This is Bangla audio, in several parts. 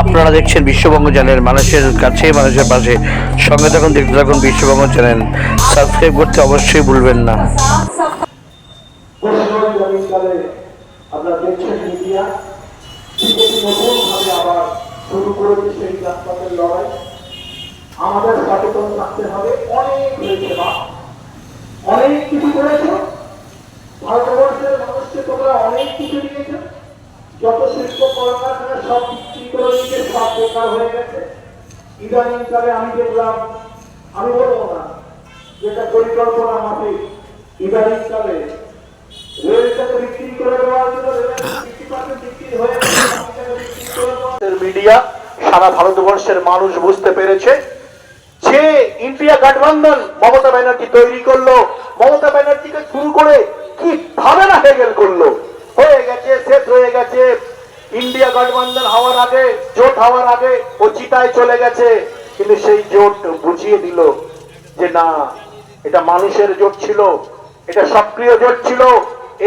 আপনারা দেখছেন বিশ্ববঙ্গ চ্যানেল, মানুষের কাছে মানুষের পাশে। সঙ্গে থাকুন, দেখতে থাকুন বিশ্ববঙ্গ চ্যানেল। সাবস্ক্রাইব করতে অবশ্যই ভুলবেন না। আমাদের সচেতন থাকতে হবে। অনেক বা অনেক কিছু করেছ ভারতবর্ষের মানুষকে তোমরা অনেক কিছু দিয়েছ যত শিল্প মিডিয়া, সারা ভারতবর্ষের মানুষ বুঝতে পেরেছে যে ইন্ডিয়া গঠবন্ধন মমতা ব্যানার্জি তৈরি করল। মমতা ব্যানার্জিকে শুরু করে কি ভাবে না হেগেল করল? হয়ে গেছে শেষ হয়ে ইন্ডিয়া গঠবন্ধন হওয়ার আগে, জোট হওয়ার আগে ও চিতায় চলে গেছে। কিন্তু সেই জোট বুঝিয়ে দিল যে না, এটা মানুষের জোট ছিল, এটা সক্রিয় জোট ছিল।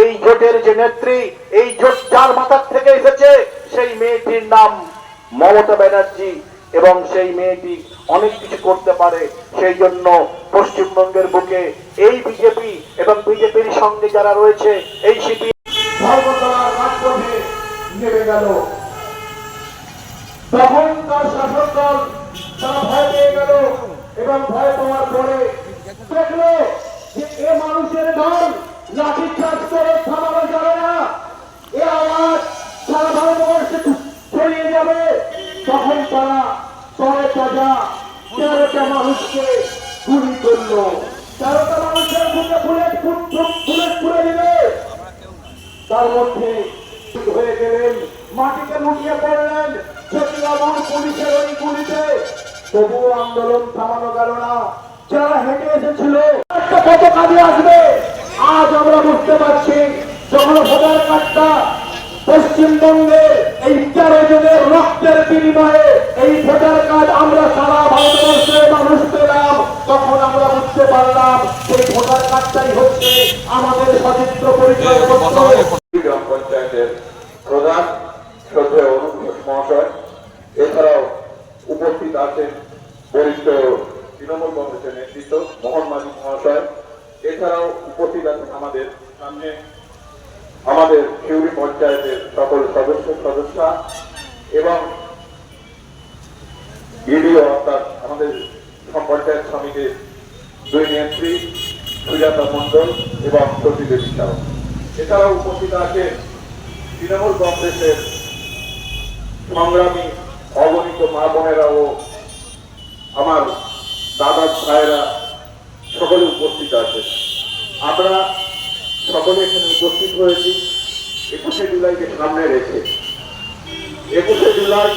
এই জোটের যে নেত্রী, এই জোট যার মাথার থেকে এসেছে, সেই মেয়েটির নাম মমতা ব্যানার্জি। এবং সেই মেয়েটি অনেক কিছু করতে পারে। সেই জন্য পশ্চিমবঙ্গের বুকে এই বিজেপি এবং বিজেপির সঙ্গে যারা রয়েছে, এই সিপি নেমে গেল। তখন তার শাসক দল তারা ভয় পেয়ে গেল এবং ভয় পাওয়ার পরে দেখল যে এ মানুষের দল লাঠি চার্জ করে থামানো যাবে না। এ আওয়াজ সারা ভারতবর্ষে ছড়িয়ে যাবে। তখন তারা তরে তাজা তেরোটা মানুষকে গুলি করল। তেরোটা মানুষের বুকে বুলেট বুলেট ফুলে দিবে। তার মধ্যে হয়ে গেলেন, মাটিতে লুটিয়ে পড়লেন সত্যিবাবুর পুলিশের ওই গুলিতে। তবুও আন্দোলন থামানো গেল না, যারা হেঁটে এসেছিল কত কাজে আসবে? আজ আমরা বুঝতে পারছি যখন ভোটার পশ্চিমবঙ্গে এই তেরো জনের রক্তের বিনিময়ে এই ভোটার কার্ড আমরা সারা ভারতবর্ষের মানুষ পেলাম। তখন আমরা বুঝতে পারলাম, সেই ভোটার কার্ডটাই হচ্ছে আমাদের উপস্থিত আছেন বরিষ্ঠ তৃণমূল কংগ্রেসের নেতৃত্ব মোহন মাঝি মহাশয়। এছাড়াও উপস্থিত আছেন আমাদের সামনে আমাদের শিউরি পঞ্চায়েতের সকল সদস্য সদস্যা এবং বিডিও অর্থাৎ আমাদের পঞ্চায়েত সমিতির দুই নেত্রী, সুজাতা মণ্ডল এবং সতী দেবী সাউ এছাড়াও উপস্থিত আছেন তৃণমূল কংগ্রেসের সংগ্রামী অগণিত মা বোনেরা ও আমার দাদা ভাইয়েরা সকলে উপস্থিত আছেন। আমরা সকলে এখানে উপস্থিত হয়েছি একুশে জুলাইকে সামনে রেখে। একুশে জুলাই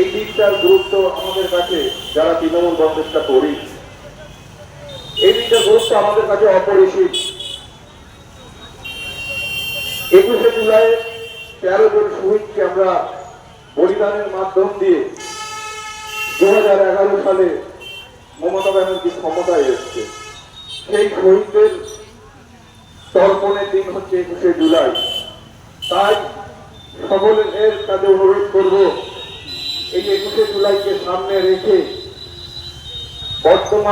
এই দিকটার গুরুত্ব আমাদের কাছে যারা তৃণমূল কংগ্রেসটা করি, এই দিনটার গুরুত্ব আমাদের কাছে অপরিসীম। একুশে জুলাই তেরো জন শহীদকে আমরা বলিদানের মাধ্যম দিয়ে দু হাজার এগারো সালে মমতা ব্যানার্জি ক্ষমতায় এসছে। সেই শহীদদের তর্পণের দিন হচ্ছে একুশে জুলাই। তাই সকলের কাছে অনুরোধ করব, এই একুশে জুলাইকে সামনে রেখে বর্তমান